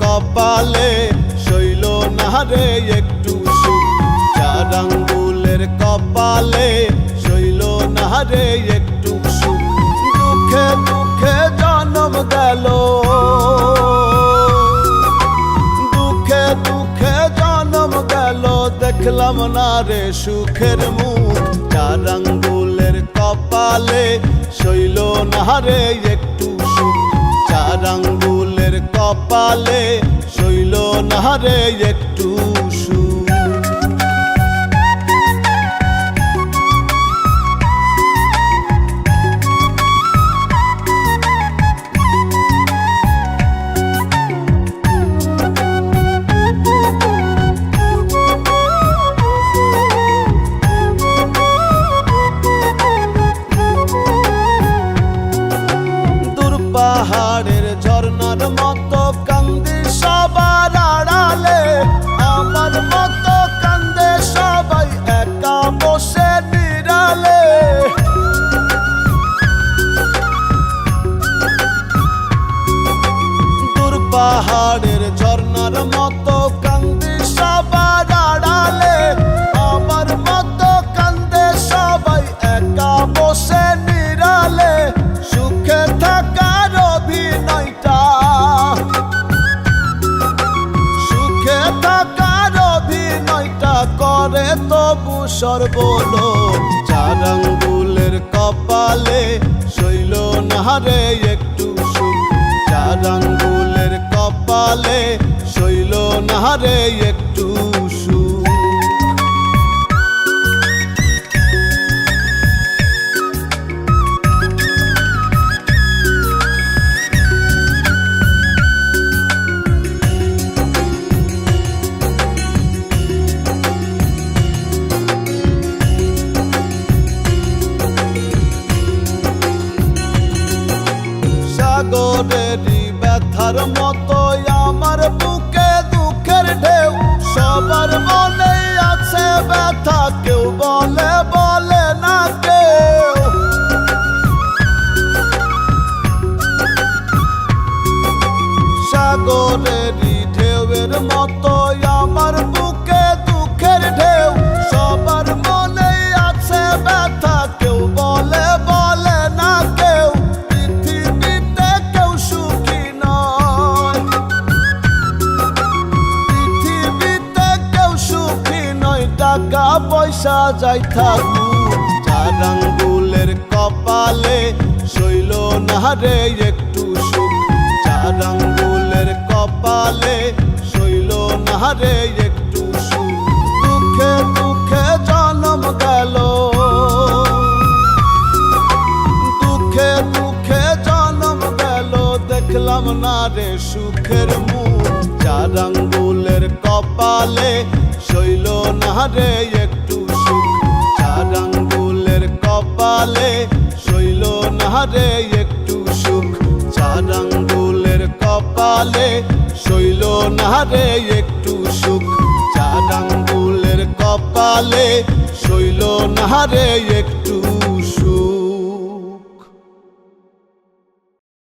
কপালে শৈল নাহারে একটু সুখ। চার আঙ্গুলের কপালে শৈল নাহারে একটু সুখ। দুঃখে দুঃখে জন্ম গেল। দুঃখে দুঃখে জন্ম গেল। দেখলাম না রে সুখের মুখ। চার আঙ্গুলের কপালে শৈল নাহারে একটু সুখ। চার আঙ্গুলের কপালে শৈল নাহারে একটু মতো কান্দি সবার আড়ালে আমার মতো তবু সর্বল চার আঙ্গুলের কপালে শৈল নাহারে একটু সুখ। চার আঙ্গুলের কপালে শৈল নাহারে একটু সাগরেরই ব্যথার মতো আমার বুকে দুঃখের ঢেউ। সবার মনে আছে ব্যথা, কেউ বলে বলে না কেউ। ঢেউয়ের মতো আমার টাকা পয়সা যাই থাকুক চার আঙ্গুলের কপালে শৈল না নাহারে একটু সুখ। চার আঙ্গুলের কপালে শৈল না নাহারে একটু সুখ। দুঃখে দুঃখে জন্ম গেল। দুঃখে দুঃখে জন্ম গেল, দেখলাম না রে সুখের মুখ চার আঙ্গুলের কপালে নাহারে একটু সুখ। চার কপালে শৈল নাহারে একটু সুখ। চার আঙ্গুলের কপালে শৈল নাহারে একটু সুখ। চার আঙ্গুলের কপালে শৈল নাহারে একটু